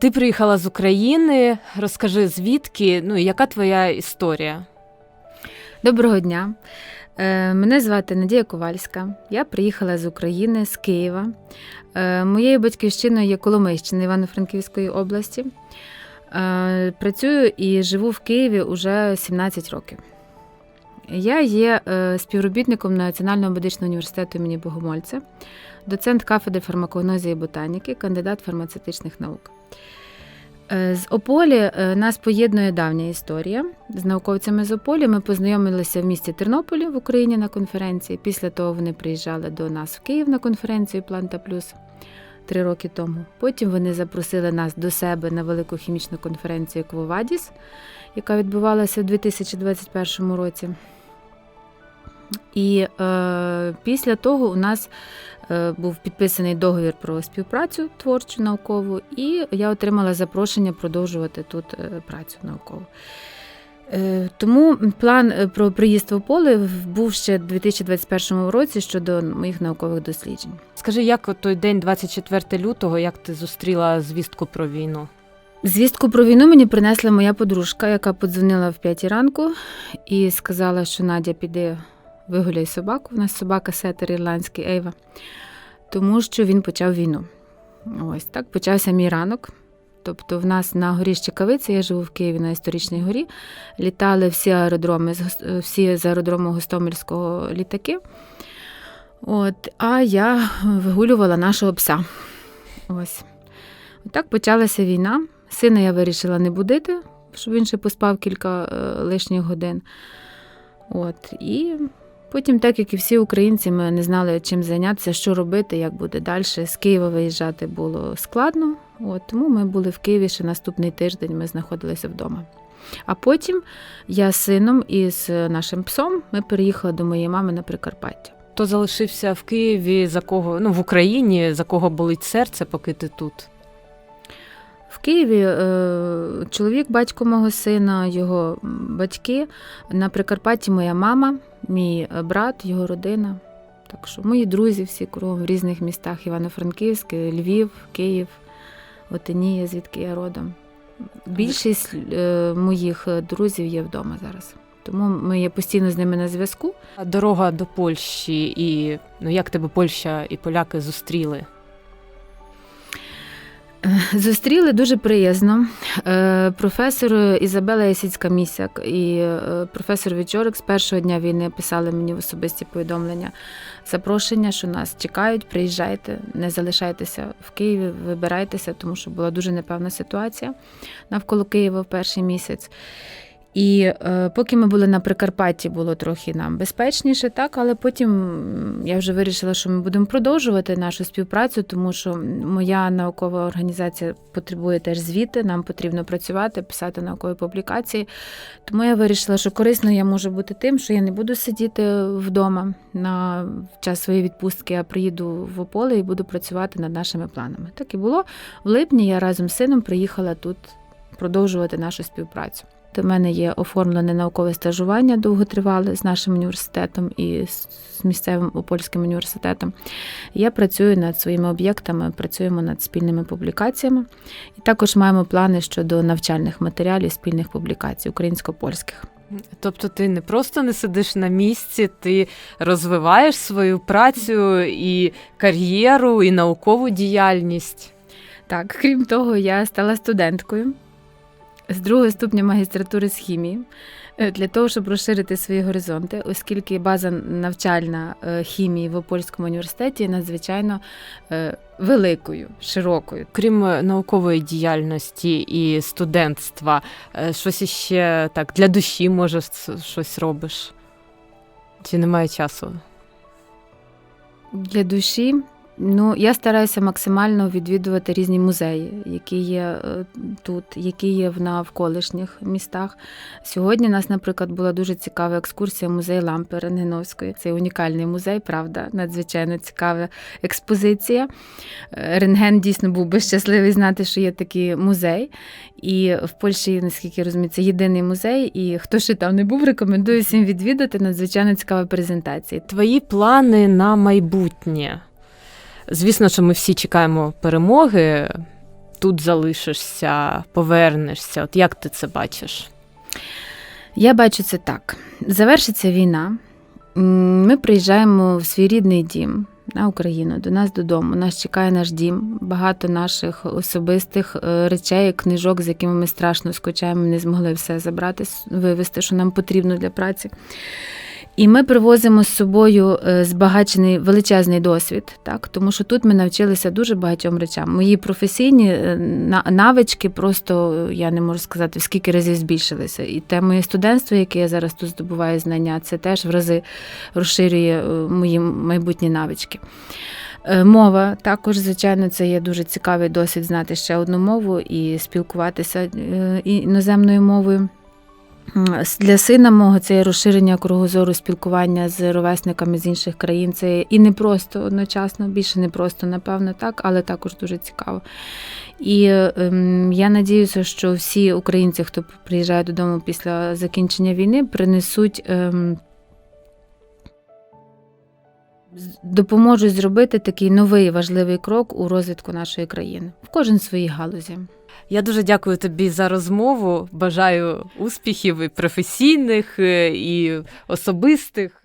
Ти приїхала з України. Розкажи, звідки, ну і яка твоя історія? Доброго дня. Е, Мене звати Надія Ковальська. Я приїхала з України, з Києва. Е, Моєю батьківщиною є Коломийщина Івано-Франківської області. Е, Працюю і живу в Києві уже 17 років. Я є е, співробітником Національного медичного університету імені Богомольця, доцент кафедри фармакогнозії і ботаніки, кандидат фармацевтичних наук. Е, З Ополі е, нас поєднує давня історія. З науковцями з Ополі ми познайомилися в місті Тернополі в Україні на конференції. Після того вони приїжджали до нас в Київ на конференцію Планта Плюс три роки тому. Потім вони запросили нас до себе на велику хімічну конференцію Квовадіс, яка відбувалася у 2021 році. І е, після того у нас е, був підписаний договір про співпрацю творчу наукову, і я отримала запрошення продовжувати тут е, працю наукову. Е, Тому план е, про приїзд в поле був ще в 2021 році щодо моїх наукових досліджень. Скажи, як той день, 24 лютого, як ти зустріла звістку про війну? Звістку про війну мені принесла моя подружка, яка подзвонила в 5 ранку і сказала, що Надя піде вигуляй собаку. У нас собака сетер ірландський Ейва, тому що він почав війну. Ось так почався мій ранок. Тобто, в нас на горі Щекавиця, я живу в Києві на історичній горі. Літали всі аеродроми, всі з аеродрому Гостомельського літаки. От, а я вигулювала нашого пса. Ось. Отак почалася війна. Сина я вирішила не будити, щоб він ще поспав кілька е, лишніх годин. От. І потім, так як і всі українці, ми не знали, чим зайнятися, що робити, як буде далі. З Києва виїжджати було складно. От. Тому ми були в Києві ще наступний тиждень, ми знаходилися вдома. А потім я з сином і з нашим псом ми переїхали до моєї мами на Прикарпаття. Хто залишився в Києві, за кого ну в Україні, за кого болить серце, поки ти тут? В Києві е, чоловік, батько мого сина, його батьки. На Прикарпатті моя мама, мій е, брат, його родина. Так що мої друзі всі кругом в різних містах: Івано-Франківськ, Львів, Київ, Отинія, звідки я родом. Більшість е, моїх е, друзів є вдома зараз. Тому ми є постійно з ними на зв'язку. Дорога до Польщі і ну як тебе Польща і поляки зустріли? Зустріли дуже приязно. Е, Професор Ізабела Ясіцька місяк і е, професор Вічорик з першого дня війни писали мені в особисті повідомлення запрошення, що нас чекають, приїжджайте, не залишайтеся в Києві, вибирайтеся, тому що була дуже непевна ситуація навколо Києва в перший місяць. І е, поки ми були на Прикарпатті, було трохи нам безпечніше, так, але потім я вже вирішила, що ми будемо продовжувати нашу співпрацю, тому що моя наукова організація потребує теж звіти, нам потрібно працювати, писати наукові публікації. Тому я вирішила, що корисно я можу бути тим, що я не буду сидіти вдома на час своєї відпустки, а приїду в Ополе і буду працювати над нашими планами. Так і було. В липні я разом з сином приїхала тут продовжувати нашу співпрацю. У мене є оформлене наукове стажування довготривале з нашим університетом і з місцевим Опольським університетом. Я працюю над своїми об'єктами, працюємо над спільними публікаціями. І також маємо плани щодо навчальних матеріалів, спільних публікацій українсько-польських. Тобто ти не просто не сидиш на місці, ти розвиваєш свою працю і кар'єру, і наукову діяльність. Так, крім того, я стала студенткою з другого ступня магістратури з хімії е, для того, щоб розширити свої горизонти, оскільки база навчальна е, хімії в Опольському університеті надзвичайно е, великою, широкою. Крім наукової діяльності і студентства, щось іще так для душі, може, щось робиш? Чи немає часу? Для душі. Ну, я стараюся максимально відвідувати різні музеї, які є е, тут, які є в навколишніх містах. Сьогодні у нас, наприклад, була дуже цікава екскурсія музей лампи Рентгеновської. Це унікальний музей, правда, надзвичайно цікава експозиція. Е, Рентген дійсно був би щасливий знати, що є такий музей. І в Польщі, наскільки я розумію, це єдиний музей. І хто ще там не був, рекомендую всім відвідати. Надзвичайно цікава презентація. Твої плани на майбутнє. Звісно, що ми всі чекаємо перемоги. тут залишишся, повернешся? От як ти це бачиш? Я бачу це так: завершиться війна. Ми приїжджаємо в свій рідний дім на Україну, до нас додому. Нас чекає наш дім, багато наших особистих е, речей, книжок, з якими ми страшно скучаємо, не змогли все забрати, вивезти, що нам потрібно для праці. І ми привозимо з собою е, збагачений величезний досвід, так тому що тут ми навчилися дуже багатьом речам. Мої професійні е, навички просто я не можу сказати в скільки разів збільшилися. І те моє студентство, яке я зараз тут здобуваю знання, це теж в рази розширює е, мої майбутні навички. Мова також, звичайно, це є дуже цікавий досвід знати ще одну мову і спілкуватися іноземною мовою. Для сина мого це є розширення кругозору спілкування з ровесниками з інших країн. Це і не просто одночасно, більше не просто, напевно, так, але також дуже цікаво. І ем, я надіюся, що всі українці, хто приїжджає додому після закінчення війни, принесуть. Ем, Допоможуть зробити такий новий важливий крок у розвитку нашої країни в кожен своїй галузі. Я дуже дякую тобі за розмову. Бажаю успіхів і професійних, е, і особистих.